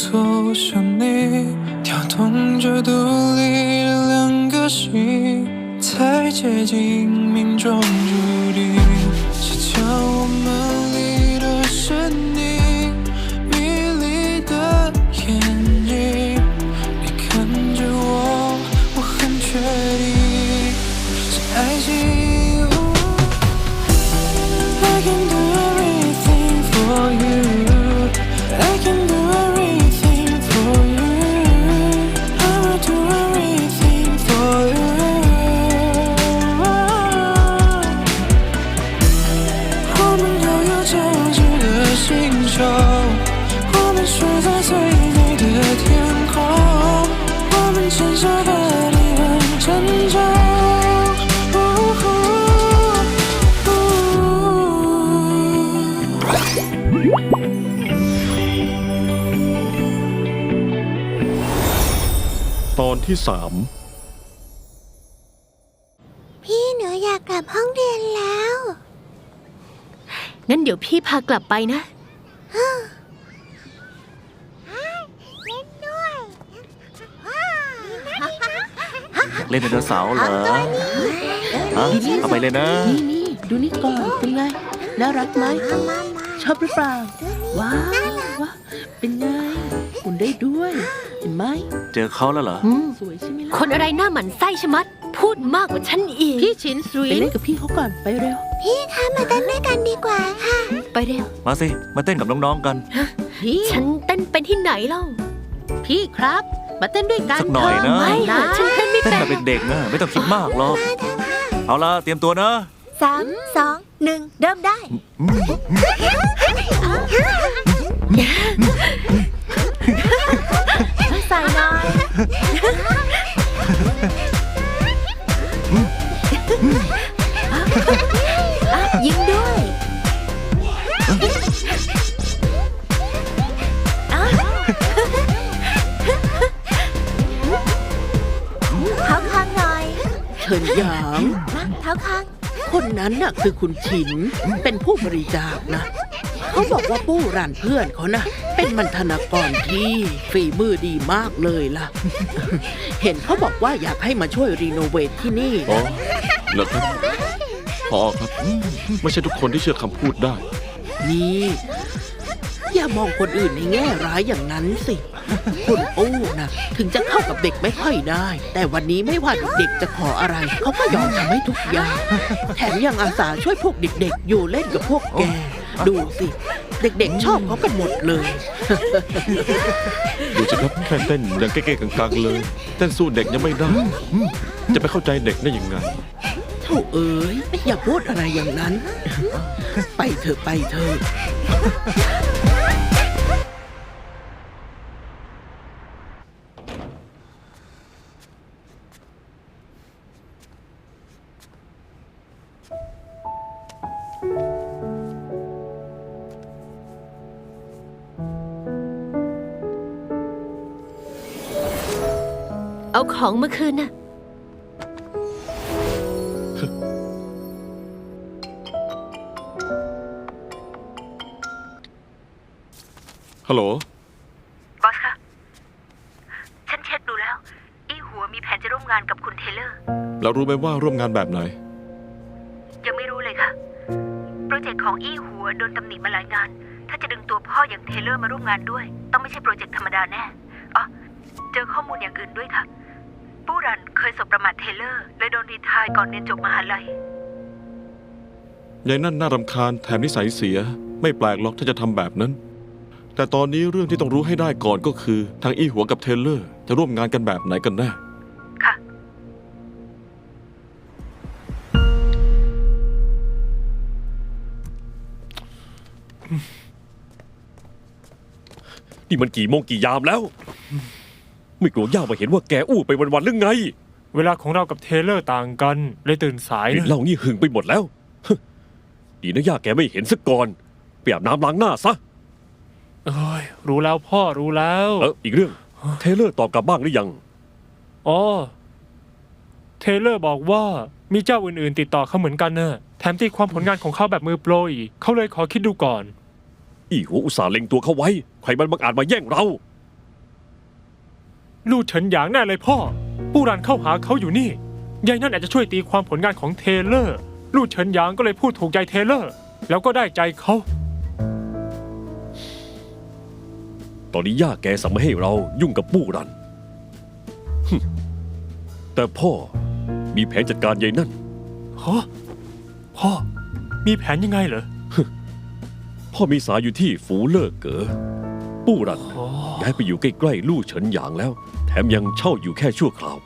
做，我步步走向你，跳动着独立的两颗心，才接近，命中。ามพี่หนูอยากกลับห้องเรียนแล้วงั้นเดี๋ยวพี่พากลับไปนะ เล่นด้วยเล่นไดโนเสาร์เหรอฮะเอาไปเลยนะ นี่นี่ดูนี่ก่อนเป็นไง น่ารักไหม มามามาชอบหรือเปล่าตัวนี้ว้าวว้าวเป็นไงคุณได้ด้วย เห็นไหมเจอเขาแล้วเหรอ อืมสวยใช่ไหมล่ะคนอะไรหน้าหมันไส้ชะมัด พูดมากกว่าฉันอีก พี่ชินสวีไปเล่นกับพี่เขาก่อนไปเร็ว พี่คะมาเต้นด้วยกันดีกว่าค่ะ ไปเร็ว มาสิ มาเต้นกับน้องๆกัน พี่ฉันเต้นเป็นที่ไหนเล่า พี่ครับ มาเต้นด้วยกันสักหน่อยนะเถไม่นะฉันเต้นไม่เต้นเป็นแบบเด็กๆนะไม่ต้องคิดมากหรอกเอาละเตรียมตัวนะสามสองหนึ่งเริ่มได้ เชิญหยางนะเท้าคาง คนนั้นน่ะคือคุณชิน เป็นผู้บริจาคนะ เขาบอกว่าปู้รันเพื่อนเขานะ เป็นมันธนากรที่ฝีมือดีมากเลยล่ะ เห็นเขาบอกว่าอยากให้มาช่วยรีโนเวทที่นี่อ๋อนะเหรอครับพอครับ ไม่ใช่ทุกคนที่เชื่อคำพูดได้ นี่อย่า มองคนอื่นในแง่ร้ายอย่างนั้นสิ คุณอู้นะถึงจะเข้ากับเด็กไม่ค่อยได้ แต่วันนี้ไม่ว่าเด็กๆจะขออะไร เขาก็ยอมทำให้ทุกอย่าง แถมยังอาสาช่วยพวกเด็กๆ อยู่เล่นกับพวกแก ดูสิ เด็กๆชอบเขากันหมดเลย ดูสิครับแค่เต้นยังเก้ๆกังๆเลย เต้นสู้เด็กยังไม่ได้ จะไปเข้าใจเด็กได้ยังไงโถเอ๋ยอย่าพูดอะไรอย่างนั้น ไปเถอะไปเถอะ ของมาคืนน่ะ ฮัลโหล บอสคะ ฉันเช็คดูแล้ว อีหัวมีแผนจะร่วมงานกับคุณเทเลอร์เรารู้ไหมว่าร่วมงานแบบไหน ยังไม่รู้เลยค่ะ โปรเจกต์ของอีหัวโดนตำหนิมาหลายงาน ถ้าจะดึงตัวพ่ออย่างเทเลอร์มาร่วมงานด้วย ต้องไม่ใช่โปรเจกต์ธรรมดาแน่ อ๋อ เจอข้อมูลอย่างอื่นด้วยค่ะ ปู้รันเคยสบประมาทเทเลอร์เลยโดนรีไทายก่อนเรียนจบมหาลัย ยายนั่นน่ารำคาญแถมนิสัยเสีย ไม่แปลกหรอกถ้าจะทำแบบนั้น แต่ตอนนี้เรื่องที่ต้องรู้ให้ได้ก่อนก็คือ ทางอี้หัวกับเทเลอร์ จะร่วมงานกันแบบไหนกันแน่ ค่ะ นี่มันกี่โมงกี่ยามแล้ว ไม่กลัวย่ามาเห็นว่าแกอู้ไปวันๆหรือไงเวลาของเรากับเทเลอร์ต่างกันเลยตื่นสายกลิ่นนะเหล้านี่หึงไปหมดแล้วฮึดีนะย่าแกไม่เห็นซะก่อนไปอาบน้ำล้างหน้าซะ เอ้ยรู้แล้วพ่อรู้แล้วเอออีกเรื่อง เทเลอร์ตอบกลับบ้างหรือยัง อ๋อเทเลอร์บอกว่ามีเจ้าอื่นๆ ติดต่อเขาเหมือนกันเนอะแถมตีความผลงานของเขาแบบมือโปรอีกเขาเลยขอคิดดูก่อน อีหัวอุตส่าห์เล็งตัวเขาไว้ ใครมันบังอาจมาแย่งเรา ลู่เฉินหยางแน่เลยพ่อ ปูรันเข้าหาเขาอยู่นี่ ยายนั่นอาจจะช่วยตีความผลงานของเทเลอร์ ลู่เฉินหยางก็เลยพูดถูกใจเทเลอร์ แล้วก็ได้ใจเขา ตอนนี้ย่าแกสั่งไม่ให้เรายุ่งกับปู่รันฮึ่มแต่พ่อมีแผนจัดการยายนั่น ฮะพ่อ มีแผนยังไงเหรอ พ่อมีสายอยู่ที่ฝูเลิกเก๋อ ปู่รันอ๋อย้ายไปอยู่ใกล้ๆลู่เฉินหยางแล้ว แถมยังเช่าอยู่แค่ชั่วคราว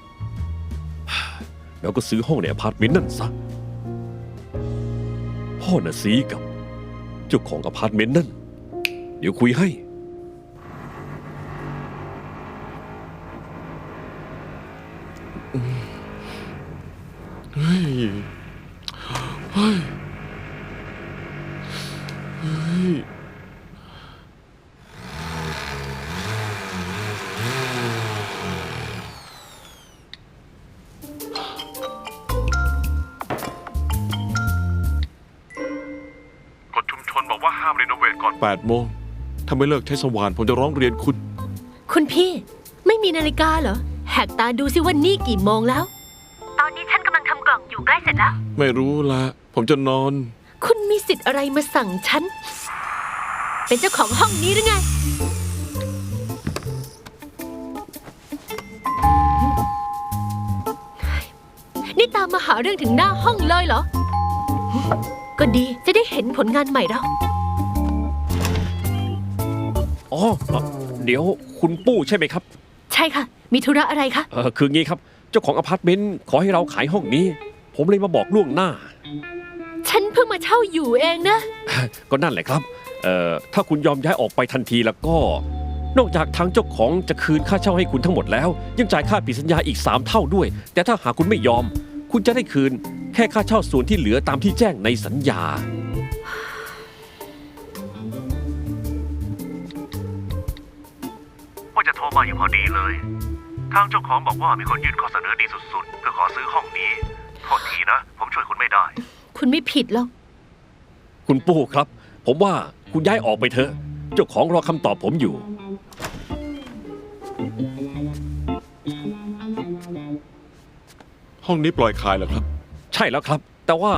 แล้วก็ซื้อห้องในอพาร์ตเมนต์นั่นซะพ่อน่ะซีกับ เจ้าของอพาร์ตเมนต์นั่น เดี๋ยวคุยให้ ไม่เลิกใช้สว่านผมจะร้องเรียนคุณ คุณพี่ไม่มีนาฬิกาเหรอ แหกตาดูสิว่านี่กี่โมงแล้ว ตอนนี้ฉันกำลังทำกล่องอยู่ใกล้เสร็จแล้ว ไม่รู้ละผมจะนอน คุณมีสิทธิ์อะไรมาสั่งฉัน เป็นเจ้าของห้องนี้หรือไง นี่ตามมาหาเรื่องถึงหน้าห้องเลยเหรอ ก็ดีจะได้เห็นผลงานใหม่เรา อ๋อเอ่อเดี๋ยวคุณปู่ใช่ไหมครับ ใช่ค่ะ มีธุระอะไรคะ เออคืองี้ครับ เจ้าของอพาร์ตเมนต์ขอให้เราขายห้องนี้ ผมเลยมาบอกล่วงหน้า ฉันเพิ่งมาเช่าอยู่เองนะ ก็นั่นแหละครับ เอ่อ ถ้าคุณยอมย้ายออกไปทันทีแล้วก็ นอกจากทางเจ้าของจะคืนค่าเช่าให้คุณทั้งหมดแล้ว ยังจ่ายค่าปิดสัญญาอีก 3 เท่าด้วย แต่ถ้าหากคุณไม่ยอม คุณจะได้คืนแค่ค่าเช่าส่วนที่เหลือตามที่แจ้งในสัญญา ว่าจะโทรมาอยู่พอดีเลย ทางเจ้าของบอกว่ามีคนยื่นข้อเสนอดีสุดๆ เพื่อขอซื้อห้องนี้โทษทีนะ ผมช่วยคุณไม่ได้ คุณไม่ผิดหรอก คุณปู่ครับ ผมว่าคุณย้ายออกไปเถอะ เจ้าของรอคำตอบผมอยู่ ห้องนี้ปล่อยขายเหรอครับ ใช่แล้วครับ แต่ว่า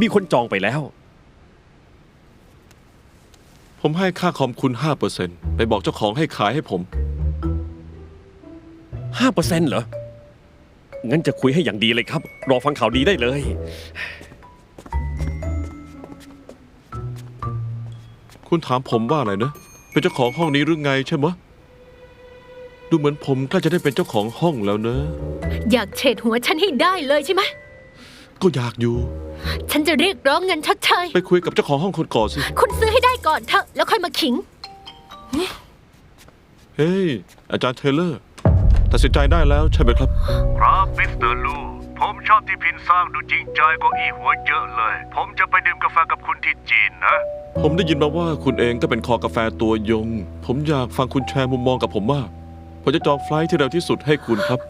มีคนจองไปแล้ว ผมให้ค่าคอมคุณ 5%ไปบอกเจ้าของให้ขายให้ผม 5%เหรอ งั้นจะคุยให้อย่างดีเลยครับ รอฟังข่าวดีได้เลย คุณถามผมว่าอะไรนะ เป็นเจ้าของห้องนี้หรือไงใช่ไหมะดูเหมือนผมใกล้จะได้เป็นเจ้าของห้องแล้วนะ อยากเฉดหัวฉันให้ได้เลยใช่ไหม ก็อยากอยู่ ฉันจะเรียกร้องเงินชดเชย ไปคุยกับเจ้าของห้องคนก่อนสิ คุณซื้อให้ได้ก่อนเถอะ แล้วค่อยมาขิง เฮ้ย อาจารย์เทเลอร์ ตัดสินใจได้แล้วใช่ไหมครับ ครับมิสเตอร์ลูผมชอบที่พินสร้างดูจริงใจกว่าอีหัวเยอะเลย ผมจะไปดื่มกาแฟกับคุณที่จีนนะ ผมได้ยินมาว่าคุณเองก็เป็นคอกาแฟตัวยง ผมอยากฟังคุณแชร์มุมมองกับผมมากผมจะจองไฟลท์ที่เร็วที่สุดให้คุณครับ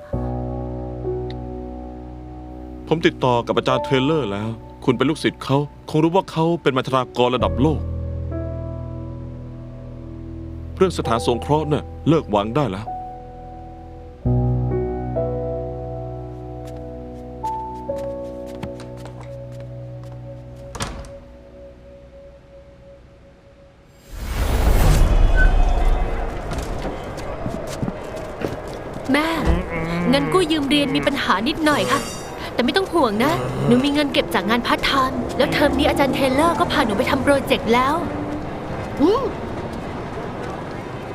ผมติดต่อกับอาจารย์เทเลอร์แล้ว คุณเป็นลูกศิษย์เขาคงรู้ว่าเขาเป็นมัทรากรระดับโลก เรื่องสถานสงเคราะห์น่ะเลิกหวังได้แล้ว เรียนมีปัญหานิดหน่อยค่ะ แต่ไม่ต้องห่วงนะ หนูมีเงินเก็บจากงานพาร์ทไทม์แล้วเทอมนี้อาจารย์เทเลอร์ก็พาหนูไปทำโปรเจกต์แล้วอืม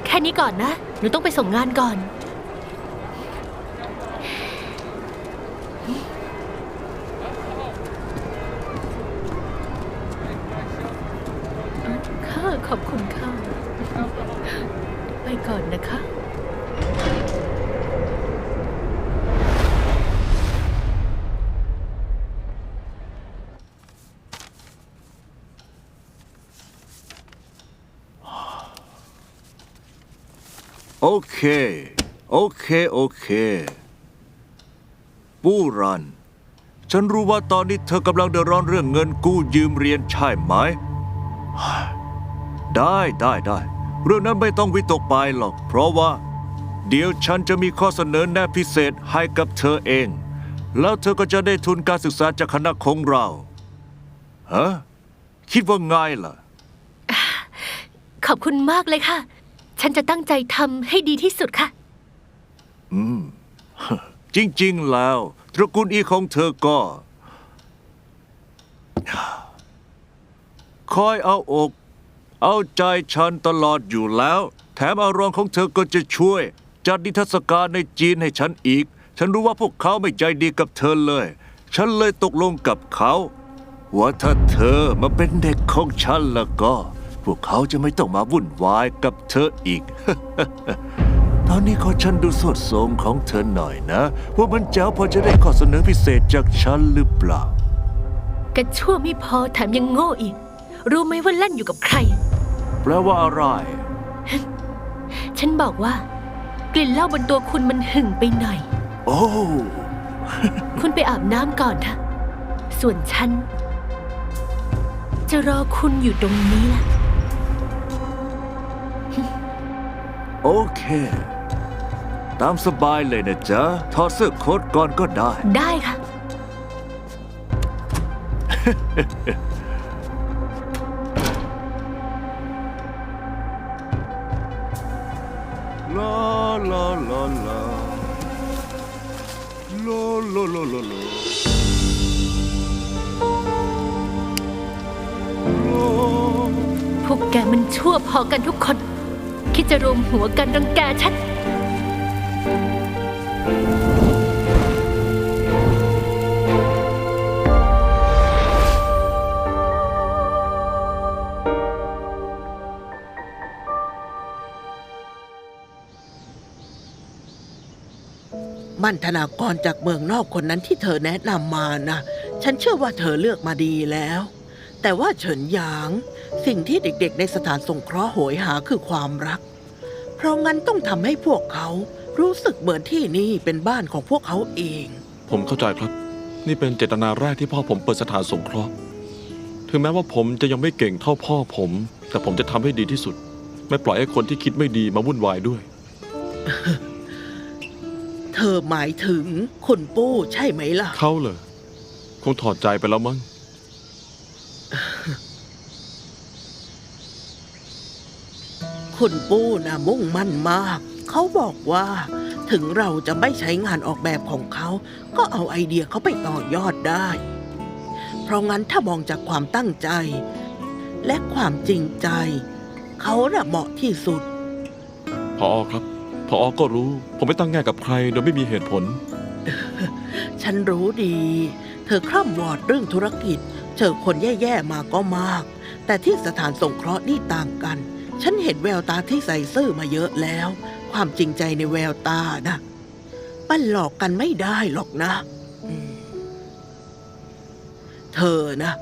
แค่นี้ก่อนนะ หนูต้องไปส่งงานก่อน เคโอเคโอเค ปูรัน ฉันรู้ว่าตอนนี้เธอกำลังเดือดร้อนเรื่องเงินกู้ยืมเรียนใช่ไหม ได้ได้ได้ เรื่องนั้นไม่ต้องวิตกไปหรอก เพราะว่า เดี๋ยวฉันจะมีข้อเสนอแนะพิเศษให้กับเธอเอง แล้วเธอก็จะได้ทุนการศึกษาจากคณะของเราฮะคิดว่าไงล่ะ ขอบคุณมากเลยค่ะ ฉันจะตั้งใจทำให้ดีที่สุดค่ะ อืม จริง ๆ แล้ว ตระกูลอีของเธอก็ คอยเอาอก เอาใจฉันตลอดอยู่แล้ว แถมอารมณ์ของเธอก็จะช่วย จัดนิทรรศการในจีนให้ฉันอีก ฉันรู้ว่าพวกเขาไม่ใจดีกับเธอเลย ฉันเลยตกลงกับเขา ว่าถ้าเธอมาเป็นเด็กของฉันแล้วก็ วกเขาจะไม่ต้องมาวุ่นวายกับเธออีก ตอนนี้ขอฉันดูสวดทรงของเธอหน่อยนะ ว่ามันเจ้าพอจะได้ข้อเสนอพิเศษจากฉันหรือเปล่า กระชั่วไม่พอแถมยังโง่อีก รู้ไหมว่าเล่นอยู่กับใคร แปลว่าอะไร ฉันบอกว่า กลิ่นเหล้าบนตัวคุณมันหึ่งไปหน่อย โอ้ คุณไปอาบน้ำก่อนเถอะส่วนฉันจะรอคุณอยู่ตรงนี้ล่ะ โอเค ตามสบายเลยนะจ๊ะ ถอดเสื้อโค้ทก่อนก็ได้ ได้ค่ะ ลาลาลาลาลาลาลาลาลาพวกแกมันชั่วพอกันทุกคน คิดจะรวมหัวกันรังแกฉัน มั่นธนากรจากเมืองนอกคนนั้นที่เธอแนะนำมานะ ฉันเชื่อว่าเธอเลือกมาดีแล้ว แต่ว่าเฉินหยาง สิ่งที่เด็กๆในสถานสงเคราะห์โหยหาคือความรัก เพราะงั้นต้องทำให้พวกเขารู้สึกเหมือนที่นี่เป็นบ้านของพวกเขาเอง ผมเข้าใจครับ นี่เป็นเจตนาแรกที่พ่อผมเปิดสถานสงเคราะห์ ถึงแม้ว่าผมจะยังไม่เก่งเท่าพ่อผม แต่ผมจะทำให้ดีที่สุด ไม่ปล่อยให้คนที่คิดไม่ดีมาวุ่นวายด้วย เธอหมายถึงคุณปู้ใช่ไหมล่ะ เขาเลยคงถอดใจไปแล้วมั้ง คุณปู้นะมุ่งมั่นมาก เขาบอกว่า ถึงเราจะไม่ใช้งานออกแบบของเขา ก็เอาไอเดียเขาไปต่อยอดได้ เพราะงั้นถ้ามองจากความตั้งใจ และความจริงใจ เขาน่ะเหมาะที่สุด พอครับพอก็รู้ ผมไม่ตั้งแง่กับใครโดยไม่มีเหตุผล ฉันรู้ดี เธอคร่ำวอดเรื่องธุรกิจ เจอคนแย่ๆมาก็มาก แต่ที่สถานสงเคราะห์นี่ต่างกันฉัน เห็นแววตาที่ใส่ซื่อมาเยอะแล้ว ความจริงใจในแววตานะปั้นหลอกกันไม่ได้หรอกนะ เธอนะ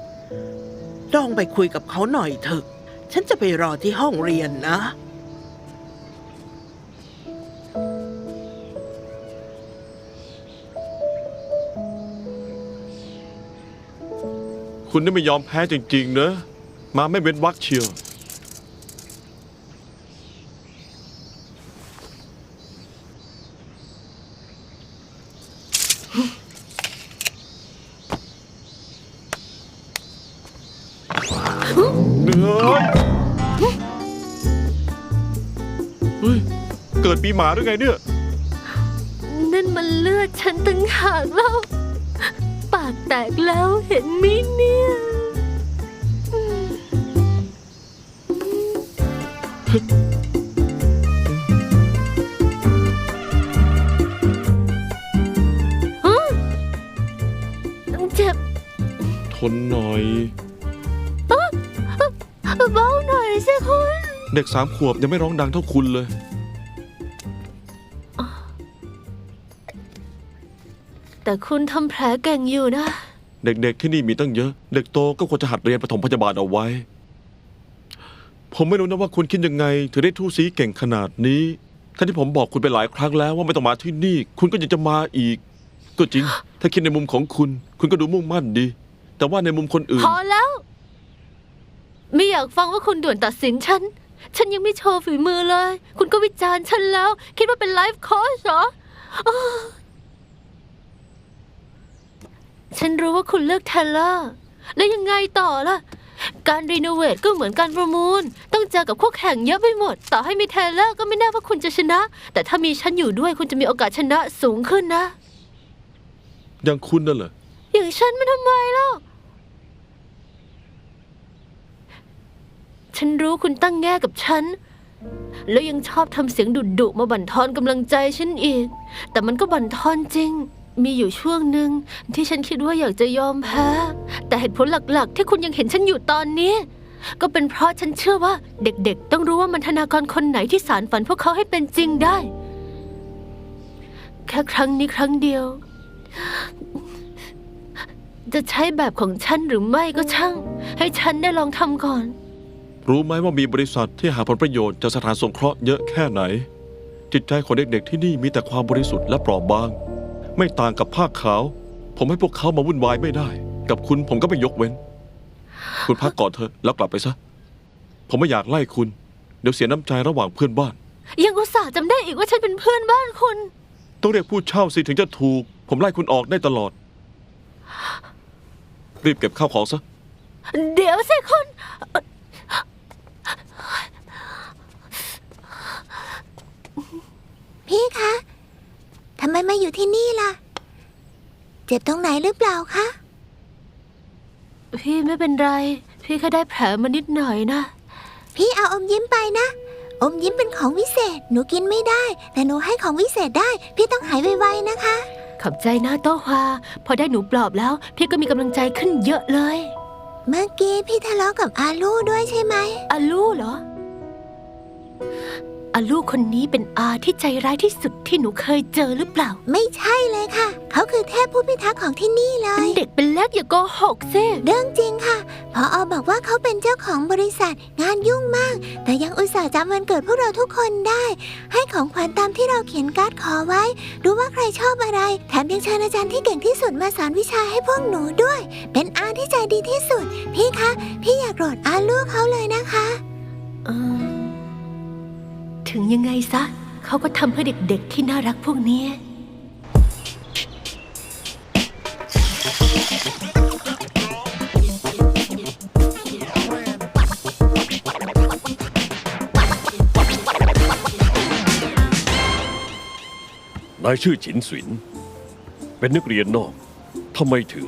ลองไปคุยกับเขาหน่อยเถอะ ฉันจะไปรอที่ห้องเรียนนะคุณนี่ไม่ยอมแพ้จริง ๆ เนอะ มาไม่เว้นวักเชียว หมาหรือไงเนี่ย นั่นมันเลือดฉันตั้งหากแล้ว ปากแตกแล้วเห็นมิเนี่ยเจ็บทนหน่อย เบาหน่อยสิคุณ เด็กสามขวบยังไม่ร้องดังเท่าคุณเลย แต่คุณทำแผลเก่งอยู่นะ เด็กๆที่นี่มีตั้งเยอะ เด็กโตก็ควรจะหัดเรียนปฐมพยาบาลเอาไว้ ผมไม่รู้นะว่าคุณคิดยังไง ถึงได้ทู่สีเก่งขนาดนี้ทั้งที่ผมบอกคุณไปหลายครั้งแล้วว่าไม่ต้องมาที่นี่ คุณก็ยังจะมาอีก ก็จริง ถ้าคิดในมุมของคุณ คุณก็ดูมุ่งมั่นดี แต่ว่าในมุมคนอื่น พอแล้ว ไม่อยากฟังว่าคุณด่วนตัดสินฉัน ฉันยังไม่โชว์ฝีมือเลย คุณก็วิจารณ์ฉันแล้ว คิดว่าเป็นไลฟ์โค้ชเหรออ้อ ฉันรู้ว่าคุณเลือกเทเลอร์แล้วยังไงต่อล่ะ การรีโนเวทก็เหมือนการประมูล ต้องเจอกับคู่แข่งเยอะไปหมด ต่อให้มีเทเลอร์ก็ไม่แน่ว่าคุณจะชนะ แต่ถ้ามีฉันอยู่ด้วยคุณจะมีโอกาสชนะสูงขึ้นนะ อย่างคุณนั่นเหรออย่างฉันมันทำไมล่ะ ฉันรู้คุณตั้งแง่กับฉัน แล้วยังชอบทำเสียงดุดุๆมาบั่นทอนกำลังใจฉันอีก แต่มันก็บั่นทอนจริง มีอยู่ช่วงหนึ่งที่ฉันคิดว่าอยากจะยอมแพ้ แต่เหตุผลหลักๆ ที่คุณยังเห็นฉันอยู่ตอนนี้ ก็เป็นเพราะฉันเชื่อว่าเด็กๆ ต้องรู้ว่ามันธนากรคนไหนที่สารฝันพวกเขาให้เป็นจริงได้ แค่ครั้งนี้ครั้งเดียว จะใช้แบบของฉันหรือไม่ก็ช่าง ให้ฉันได้ลองทำก่อน รู้ไหมว่ามีบริษัทที่หาผลประโยชน์จากสถานสงเคราะห์เยอะแค่ไหน จิตใจของเด็กๆที่นี่มีแต่ความบริสุทธิ์และเปราะบาง ไม่ต่างกับผ้าขาว ผมให้พวกเขามาวุ่นวายไม่ได้ กับคุณผมก็ไม่ยกเว้น คุณพักก่อนเถอะแล้วกลับไปซะ ผมไม่อยากไล่คุณ เดี๋ยวเสียน้ำใจระหว่างเพื่อนบ้าน ยังอุตส่าห์จำได้อีกว่าฉันเป็นเพื่อนบ้านคุณ ต้องเรียกผู้เช่าสิถึงจะถูก ผมไล่คุณออกได้ตลอด รีบเก็บข้าวของซะ เดี๋ยวสิคุณ พี่คะ ทำไมมาอยู่ที่นี่ล่ะ เจ็บตรงไหนหรือเปล่าคะ พี่ไม่เป็นไร พี่แค่ได้แผลมานิดหน่อยนะ พี่เอาอมยิ้มไปนะ อมยิ้มเป็นของวิเศษ หนูกินไม่ได้ แต่หนูให้ของวิเศษได้ พี่ต้องหายไวๆนะคะ ขอบใจนะโต้ฮวาพอได้หนูปลอบแล้ว พี่ก็มีกำลังใจขึ้นเยอะเลย เมื่อกี้พี่ทะเลาะกับอาลูด้วยใช่ไหม อาลูเหรอ อาลูคนนี้เป็นอาที่ใจร้ายที่สุดที่หนูเคยเจอหรือเปล่า ไม่ใช่เลยค่ะ เขาคือเทพผู้พิทักษ์ของที่นี่เลเป็นยเด็กเป็นเล็กอย่าโกหกสิเรื่องจริงค่ะ พออบอกว่าเขาเป็นเจ้าของบริษัท งานยุ่งมาก แต่ยังอุตส่าห์จำวันเกิดพวกเราทุกคนได้ ให้ของขวัญตามที่เราเขียนการ์ดขอไว้ รู้ว่าใครชอบอะไร แถมยังเชิญอาจารย์ที่เก่งที่สุดมาสอนวิชาให้พวกหนูด้วย เป็นอาที่ใจดีที่สุด พี่คะ พี่อย่าโกรธอาลูกเขาเลยนะคะ เออ ถึงยังไงซะ เขาก็ทำเพื่อเด็กๆที่น่ารักพวกนี้ นายชื่อฉินสวิน เป็นนักเรียนนอกทำไมถึง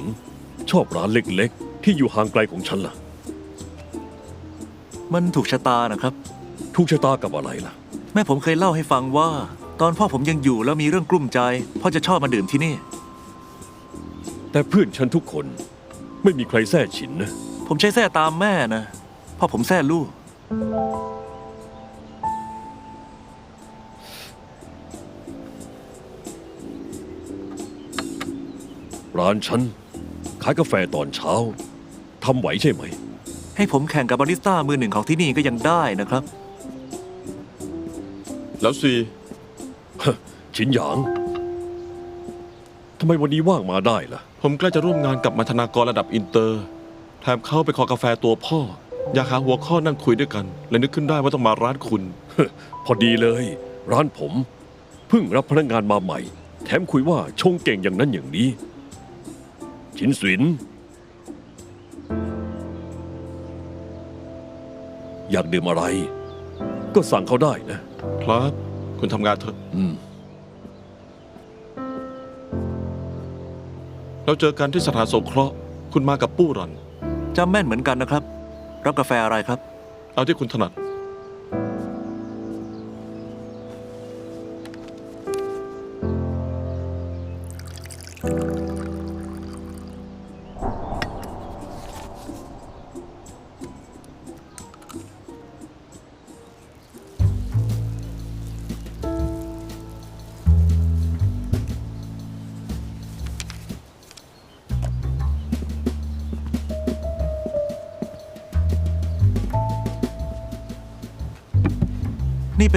ชอบร้านเล็กๆ ที่อยู่ห่างไกลของฉันล่ะ มันถูกชะตานะครับ ทุกชะตากับอะไรล่ะ แม่ผมเคยเล่าให้ฟังว่า ตอนพ่อผมยังอยู่แล้วมีเรื่องกลุ้มใจ พ่อจะชอบมาดื่มที่นี่ แต่เพื่อนฉันทุกคนไม่มีใครแท้ฉินนะ ผมใช้แส้ตามแม่นะพ่อผมแส้ลูก ร้านฉันขายกาแฟตอนเช้าทำไหวใช่ไหม ให้ผมแข่งกับบาริสต้ามือหนึ่งของที่นี่ก็ยังได้นะครับ แล้วสิฉินหยาง ทำไมวันนี้ว่างมาได้ล่ะ ผมใกล้จะร่วมงานกับมัธนากรระดับอินเตอร์ แถมเข้าไปขอกาแฟตัวพ่อ อยากหาหัวข้อนั่งคุยด้วยกัน และนึกขึ้นได้ว่าต้องมาร้านคุณ พอดีเลย ร้านผม เพิ่งรับพนักงานมาใหม่ แถมคุยว่าชงเก่งอย่างนั้นอย่างนี้ฉินสวิน อยากดื่มอะไร ก็สั่งเขาได้นะ ครับ คุณทำงานเถอะอืม เราเจอกันที่สถานสงเคราะห์คุณมากับปู้รัน จำแม่นเหมือนกันนะครับ รับกาแฟอะไรครับ เอาที่คุณถนัด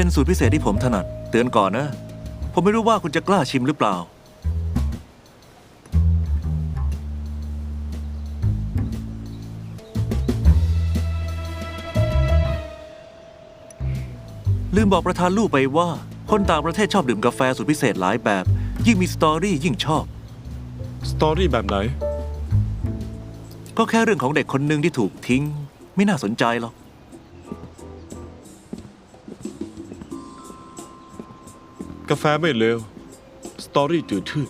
็นสูตรพิเศษที่ผมถนัด เตือนก่อนนะ ผมไม่รู้ว่าคุณจะกล้าชิมหรือเปล่า ลืมบอกประธานลูกไปว่า คนต่างประเทศชอบดื่มกาแฟสูตรพิเศษหลายแบบ ยิ่งมีสตอรี่ยิ่งชอบ สตอรี่แบบไหน ก็แค่เรื่องของเด็กคนหนึ่งที่ถูกทิ้ง ไม่น่าสนใจหรอก กาแฟไม่เลว สตอรี่จืดชืด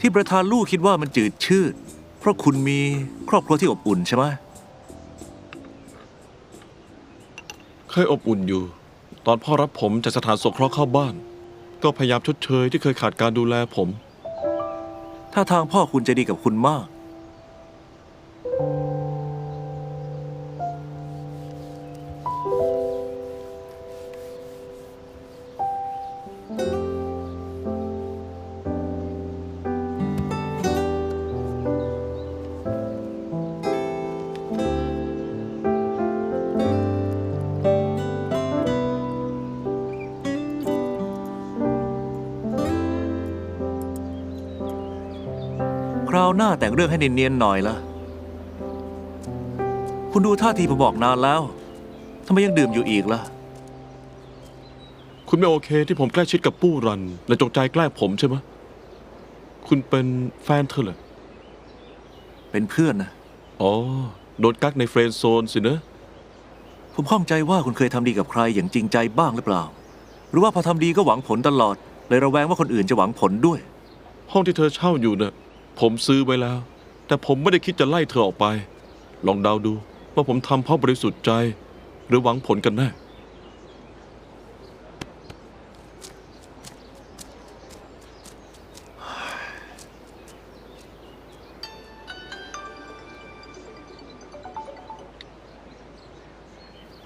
ที่ประธานลู่คิดว่ามันจืดชืด เพราะคุณมีครอบครัวที่อบอุ่นใช่ไหมเคยอบอุ่นอยู่ ตอนพ่อรับผมจากสถานสงเคราะห์เข้าบ้าน ก็พยายามชดเชยที่เคยขาดการดูแลผม ถ้าทางพ่อคุณใจะดีกับคุณมาก หน้าแต่งเรื่องให้เนียนๆหน่อยละคุณดูท่าทีผมบอกนานแล้วทำไมยังดื่มอยู่อีกล่ะ คุณไม่โอเคที่ผมใกล้ชิดกับปู้รัน และจงใจแกล้งผมใช่ไหมคุณเป็นแฟนเธอเหรอ เป็นเพื่อนนะ อ๋อ โดนกักในเฟรนด์โซนสินะ ผมข้องใจว่าคุณเคยทำดีกับใครอย่างจริงใจบ้างหรือเปล่า หรือว่าพอทำดีก็หวังผลตลอด เลยระแวงว่าคนอื่นจะหวังผลด้วย ห้องที่เธอเช่าอยู่น่ะ ผมซื้อไว้แล้ว แต่ผมไม่ได้คิดจะไล่เธอออกไป ลองเดาดูว่าผมทำเพราะบริสุทธิ์ใจ หรือหวังผลกันแน่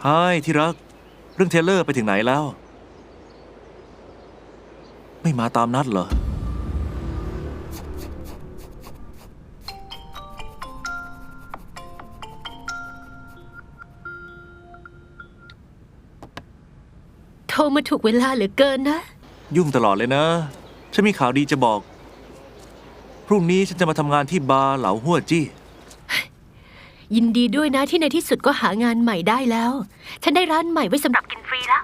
ไฮที่รัก เรื่องเทเลอร์ไปถึงไหนแล้ว ไม่มาตามนัดเหรอ มาถูกเวลาเหลือเกินนะ ยุ่งตลอดเลยนะ ฉันมีข่าวดีจะบอก พรุ่งนี้ฉันจะมาทำงานที่บาร์เหลาหัวจี้ ยินดีด้วยนะที่ในที่สุดก็หางานใหม่ได้แล้ว ฉันได้ร้านใหม่ไว้สำหรับกินฟรีแล้ว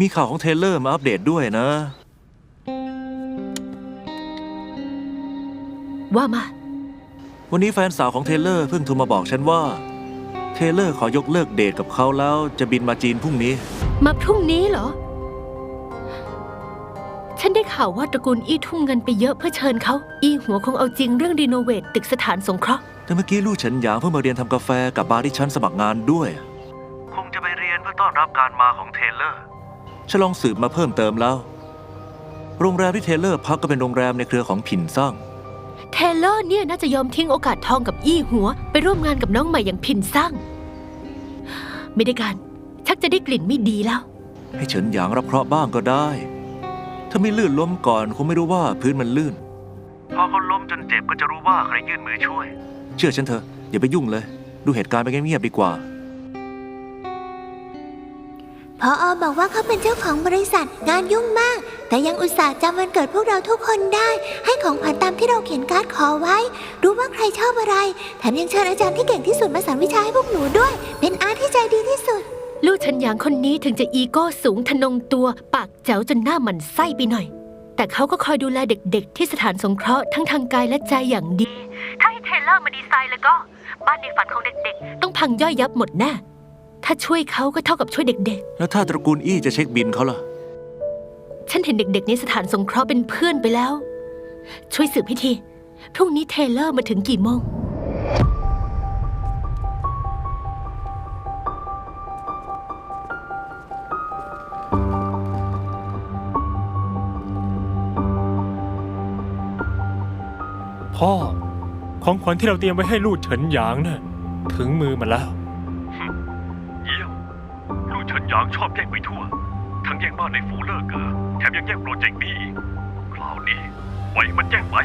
มีข่าวของเทเลอร์มาอัปเดตด้วยนะ ว่ามา วันนี้แฟนสาวของเทเลอร์เพิ่งโทรมาบอกฉันว่า เทเลอร์ขอยกเลิกเดทกับเขาแล้วจะบินมาจีนพรุ่งนี้ มาพรุ่งนี้เหรอ ฉันได้ข่าวว่าตระกูลอี้ทุ่มเงินไปเยอะเพื่อเชิญเขา อี้หัวคงเอาจริงเรื่องรีโนเวทตึกสถานสงเคราะห์ แต่เมื่อกี้ลู่เฉินหยางเพิ่งมาเรียนทำกาแฟกับบาร์ที่ฉันสมัครงานด้วย คงจะไปเรียนเพื่อต้อนรับการมาของเทเลอร์ ฉันลองสืบมาเพิ่มเติมแล้ว โรงแรมที่เทเลอร์พักก็เป็นโรงแรมในเครือของผินซ่าง เทเลอร์เนี่ยน่าจะยอมทิ้งโอกาสทองกับอี้หัว ไปร่วมงานกับน้องใหม่อย่างพินซังไม่ได้การ ชักจะได้กลิ่นไม่ดีแล้ว ให้เฉินหยางรับเคราะห์บ้างก็ได้ ถ้าไม่ลื่นล้มก่อนคงไม่รู้ว่าพื้นมันลื่น พอเขาล้มจนเจ็บก็จะรู้ว่าใครยื่นมือช่วย เชื่อฉันเถอะอย่าไปยุ่งเลย ดูเหตุการณ์ไปเงียบๆดีกว่า พออบอกว่าเขาเป็นเจ้าของบริษัทงานยุ่งมาก แต่ยังอุตส่าห์จำวันเกิดพวกเราทุกคนได้ ให้ของขวัญตามที่เราเขียนการ์ดขอไว้ รู้ว่าใครชอบอะไร แถมยังเชิญอาจารย์ที่เก่งที่สุดมาสอนวิชาให้พวกหนูด้วย เป็นอาที่ใจดีที่สุด ลูกฉันหยางคนนี้ถึงจะอีโก้สูงทะนงตัวปากแจ๋วจนหน้าหมันไส้ไปหน่อย แต่เขาก็คอยดูแลเด็กๆ ที่สถานสงเคราะห์ทั้งทางกายและใจอย่างดี ถ้าให้เทเลอร์มาดีไซน์แล้วก็ บ้านในฝันของเด็กๆ ต้องพังย่อยยับหมดแน่ ถ้าช่วยเขาก็เท่ากับช่วยเด็ก แล้วถ้าตระกูลอี้จะเช็คบินเขาล่ะ ๆ ฉันเห็นเด็ก ๆ ในสถานสงเคราะห์เป็นเพื่อนไปแล้ว ช่วยสืบพิธีพรุ่งนี้เทเลอร์มาถึงกี่โมง พ่อ ของขวัญที่เราเตรียมไว้ให้ลูกเฉินหยางน่ะถึงมือมันแล้วางชอบแย่งไปทั่ว ทั้งแย่งบ้านในฟูเลอร์เกอร์แถมยังแย่งโปรเจกต์นี้อีกคราวนี้ปล่อยให้มันแย่งไป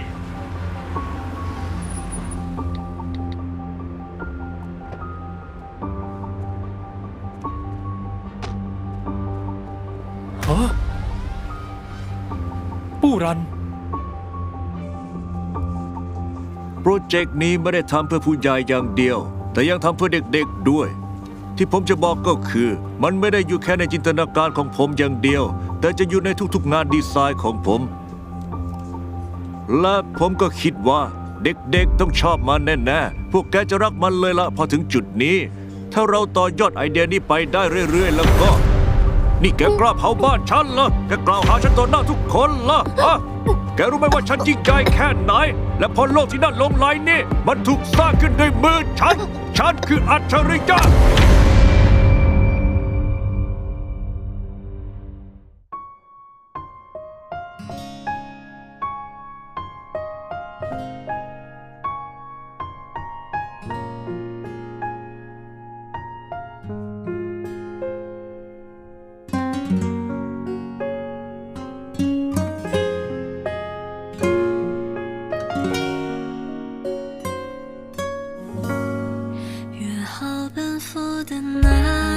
ฮะปู้รัน โปรเจกต์นี้ไม่ได้ทำเพื่อผู้ใหญ่อย่างเดียว แต่ยังทำเพื่อเด็กๆด้วย ที่ผมจะบอกก็คือ มันไม่ได้อยู่แค่ในจินตนาการของผมอย่างเดียว แต่จะอยู่ในทุกๆงานดีไซน์ของผม และผมก็คิดว่าเด็กๆต้องชอบมันแน่ๆ พวกแกจะรักมันเลยละพอถึงจุดนี้ ถ้าเราต่อยอดไอเดียนี้ไปได้เรื่อยๆ แล้วก็ นี่แกกล้าเผาบ้านฉันเหรอ แกกล่าวหาฉันต่อหน้าทุกคนเหรอฮะแกรู้ไหมว่าฉันยิ่งใหญ่แค่ไหน และพอโลกที่นั่นลงไหลนี่ มันถูกสร้างขึ้นด้วยมือฉัน ฉันคืออัจฉริยะ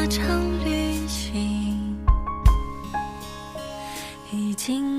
那场旅行，已经